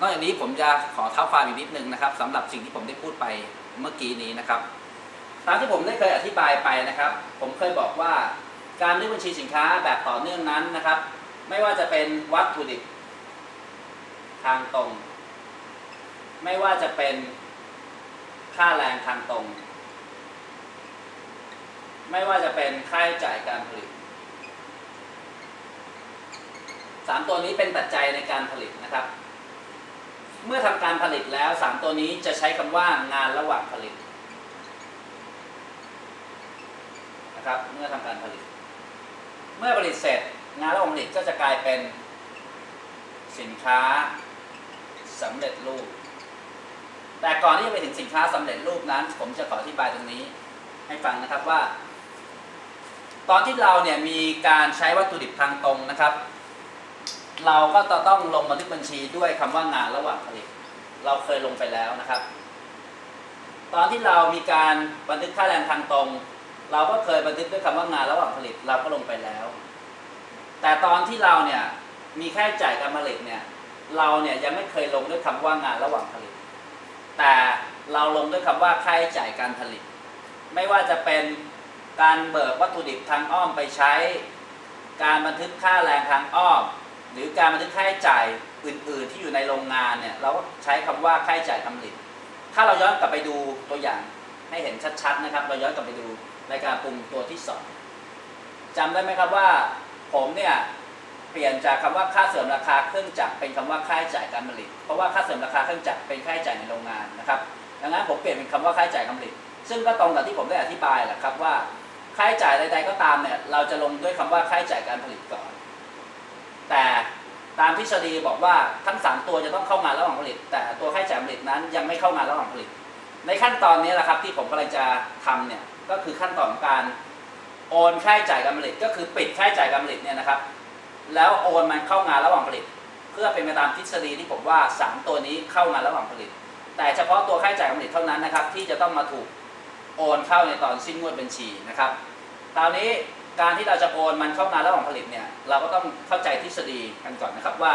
นอกจากนี้ผมจะขอเท้าความอีกนิดนึงนะครับสำหรับสิ่งที่ผมได้พูดไปเมื่อกี้นี้นะครับ ตามที่ผมได้เคยอธิบายไปนะครับ ผมเคยบอกว่าการนึกบัญชีสินค้าแบบต่อเนื่องนั้นนะครับ ไม่ว่าจะเป็นวัตถุดิบทางตรง ไม่ว่าจะเป็นค่าแรงทางตรง ไม่ว่าจะเป็นค่าใช้จ่ายการผลิตสามตัวนี้เป็นปัจจัยในการผลิตนะครับ เมื่อทำการผลิตแล้วสามตัวนี้จะใช้คำว่างานระหว่างผลิตนะครับเมื่อทำการผลิต เมื่อผลิตเสร็จ งานระหว่างผลิตก็จะกลายเป็นสินค้าสำเร็จรูป แต่ก่อนที่จะไปถึงสินค้าสำเร็จรูปนั้น ผมจะขออธิบายตรงนี้ให้ฟังนะครับว่า ตอนที่เราเนี่ยมีการใช้วัตถุดิบทางตรงนะครับ เราก็จะต้องลงบันทึกบัญชีด้วยคำว่างานระหว่างผลิต เราเคยลงไปแล้วนะครับ ตอนที่เรามีการบันทึกค่าแรงทางตรง เราก็เคยบันทึกด้วยคำว่างานระหว่างผลิต เราก็ลงไปแล้ว แต่ตอนที่เราเนี่ยมีค่าใช้จ่ายการผลิตเนี่ย เราเนี่ยยังไม่เคยลงด้วยคำว่างานระหว่างผลิต แต่เราลงด้วยคำว่าค่าใช้จ่ายการผลิต ไม่ว่าจะเป็นการเบิกวัตถุดิบทางอ้อมไปใช้ การบันทึกค่าแรงทางอ้อม หรือการบันทึกค่าใช้จ่ายอื่น ๆ ที่อยู่ในโรงงานเนี่ยเราใช้คำว่าค่าใช้จ่ายการผลิต ถ้าเราย้อนกลับไปดูตัวอย่างให้เห็นชัด ๆ นะครับ เราย้อนกลับไปดูในการปรุงตัวที่สองจำได้ไหมครับว่าผมเนี่ยเปลี่ยนจากคำว่าค่าเสริมราคาเครื่องจักรเป็นคำว่าค่าใช้จ่ายการผลิต เพราะว่าค่าเสริมราคาเครื่องจักรเป็นค่าใช้จ่ายในโรงงานนะครับดังนั้นผมเปลี่ยนเป็นคำว่าค่าใช้จ่ายการผลิต ซึ่งก็ตรงกับที่ผมได้อธิบายแหละครับว่าค่าใช้จ่ายใดๆก็ตามเนี่ยเราจะลงด้วยคำว่าค่าใช้จ่ายการผลิตก่อน แต่ตามทฤษฎีบอกว่าทั้ง 3 ตัวจะต้องเข้างานระหว่างผลิต แต่ตัวค่าใช้จ่ายผลิตนั้นยังไม่เข้างานระหว่างผลิต ในขั้นตอนนี้แหละครับที่ผมกำลังจะทำเนี่ยก็คือขั้นตอนของการโอนค่าใช้จ่ายการผลิต ก็คือปิดค่าใช้จ่ายการผลิตเนี่ยนะครับ แล้วโอนมันเข้างานระหว่างผลิต เพื่อเป็นไปตามทฤษฎีที่ผมว่า 3 ตัวนี้เข้างานระหว่างผลิต แต่เฉพาะตัวค่าใช้จ่ายการผลิตเท่านั้นนะครับที่จะต้องมาถูกโอนเข้าในตอนสิ้นงวดบัญชีนะครับ ตอนนี้ การที่เราจะโอนมันเข้างานระหว่างผลิตเนี่ยเราก็ต้องเข้าใจทฤษฎีกันก่อนนะครับว่า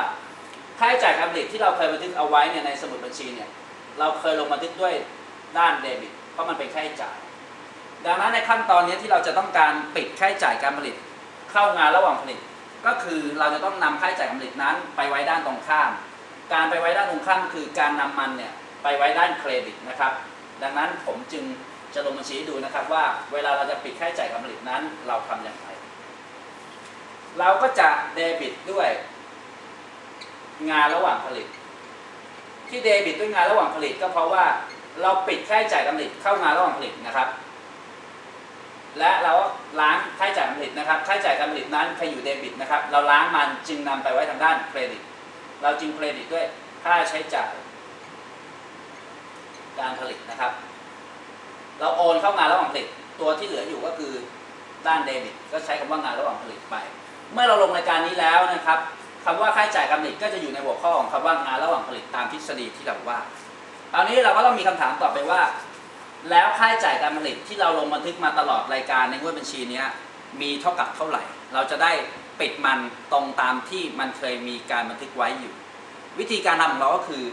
ค่าใช้จ่ายการผลิตที่เราเคยบันทึกเอาไว้เนี่ยในสมุดบัญชีเนี่ยเราเคยลงบันทึกด้วยด้านเดบิตเพราะมันเป็นค่าใช้จ่าย ดังนั้นในขั้นตอนนี้ที่เราจะต้องการปิดค่าใช้จ่ายการผลิต เข้างานระหว่างผลิต ก็คือเราจะต้องนำค่าใช้จ่ายการผลิตนั้น ไปไว้ด้านตรงข้าม การไปไว้ด้านตรงข้ามคือการนำมันเนี่ยไปไว้ด้านเครดิตนะครับ ดังนั้นผมจึง จะลงบัญชีให้ดูนะครับว่าเวลาเราจะปิดค่าใช้จ่ายการผลิตนั้นเราทำอย่างไร เราก็จะเดบิตด้วยงานระหว่างผลิต ที่เดบิตด้วยงานระหว่างผลิตก็เพราะว่าเราปิดค่าใช้จ่ายการผลิตเข้างานระหว่างผลิตนะครับ และเราล้างค่าใช้จ่ายการผลิตนะครับค่าใช้จ่ายการผลิตนั้นใครอยู่เดบิตนะครับ เราล้างมันจึงนำไปไว้ทางด้านเครดิต เราจึงเครดิตด้วยค่าใช้จ่ายการผลิตนะครับ เราโอนเข้างานระหว่างผลิตตัวที่เหลืออยู่ก็คือด้านเดบิตก็ใช้คำว่างานระหว่างผลิตไป เมื่อเราลงรายการนี้แล้วนะครับคำว่าค่าใช้จ่ายการผลิตก็จะอยู่ในหัวข้อของคำว่างานระหว่างผลิตตามทฤษฎีที่เราว่าตอนนี้เราก็ต้องมีคำถามต่อไปว่า แล้วค่าใช้จ่ายการผลิตที่เราลงบันทึกมาตลอดรายการในงวดบัญชีนี้มีเท่ากับเท่าไหร่ เราจะได้ปิดมันตรงตามที่มันเคยมีการบันทึกไว้อยู่ วิธีการทำของเราก็คือ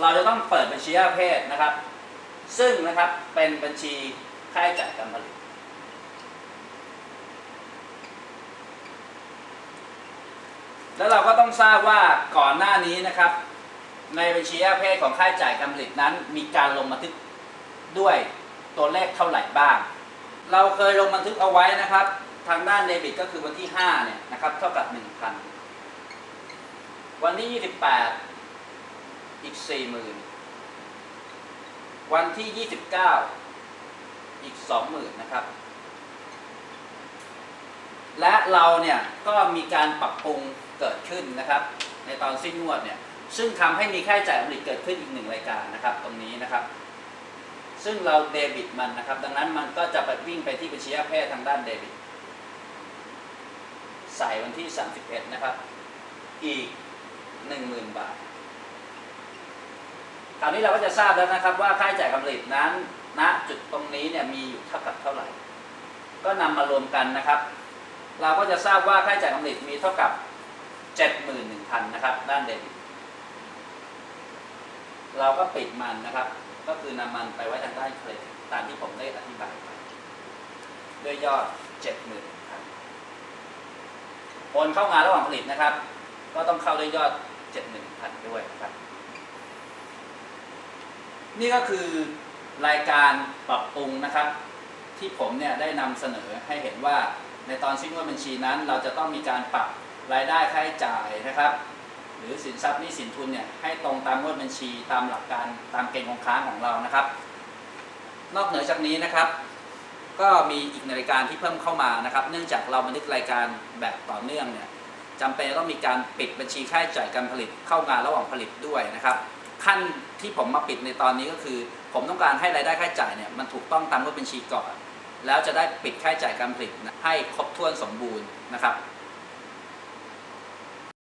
เราจะต้องเปิดบัญชีประเภทนะครับ ซึ่งนะครับเป็นบัญชีค่าใช้จ่ายการผลิต แล้วเราก็ต้องทราบว่าก่อนหน้านี้นะครับ ในบัญชีประเภทของค่าใช้จ่ายการผลิตนั้น มีการลงบันทึกด้วยตัวเลขเท่าไหร่บ้าง เราเคยลงบันทึกเอาไว้นะครับ ทางด้านเดบิตก็คือวันที่5เนี่ยนะครับเท่ากับ 1,000 วันที่ 28 อีก 40,000 วันที่ 29 อีก 20,000นะครับ และเราเนี่ยก็มีการปรับปรุงเกิดขึ้นนะครับ ในตอนสิ้นงวดเนี่ยซึ่งทำให้มีค่าใช้จ่ายผลิตเกิดขึ้นอีกหนึ่งรายการนะครับ ตรงนี้นะครับ ซึ่งเราเดบิตมันนะครับ ดังนั้นมันก็จะไปวิ่งไปที่บัญชีประเภททางด้านเดบิต ใส่วันที่ 31 นะครับ อีก 10,000 บาท ราวนี้เราก็จะทราบแล้วนะครับว่าค่าใช้จ่ายการผลิตนั้นณจุดตรงนี้เนี่ยมีอยู่เท่ากับเท่าไหร่ ก็นำมารวมกันนะครับ เราก็จะทราบว่าค่าใช้จ่ายการผลิตมีเท่ากับ 71,000นะครับด้านเดบิตเราก็ปิดมันนะครับ ก็คือนำมันไปไว้ทางด้านเครดิตตามที่ผมได้อธิบายไปด้วยยอด 70,000โอนเข้างานระหว่างผลิตนะครับ ก็ต้องเข้าด้วยยอด70,000 ด้วยนะครับ นี่ก็คือรายการปรับปรุงนะครับ ที่ผมเนี่ยได้นำเสนอให้เห็นว่าในตอนสิ้นงวดบัญชีนั้น เราจะต้องมีการปรับรายได้ค่าใช้จ่ายนะครับ หรือสินทรัพย์นี้สินทุนเนี่ยให้ตรงตามงวดบัญชีตามหลักการตามเกณฑ์คงค้างของเรานะครับ นอกเหนือจากนี้นะครับ ก็มีอีกนรายกาที่เพิ่มเข้ามานะครับ เนื่องจากเราบันทึกรายการแบบต่อเนื่องเนี่ยจำเป็นต้องมีการปิดบัญชีค่าใช้จ่ายการผลิตเข้างานระหว่างผลิตด้วยนะครับ ขั้น ที่ผมมาปิดในตอนนี้ก็คือ ผมต้องการให้รายได้ค่าใช้จ่ายเนี่ยมันถูกต้องตามงวดบัญชีก่อน แล้วจะได้ปิดค่าใช้จ่ายการผลิตให้ครบถ้วนสมบูรณ์นะครับ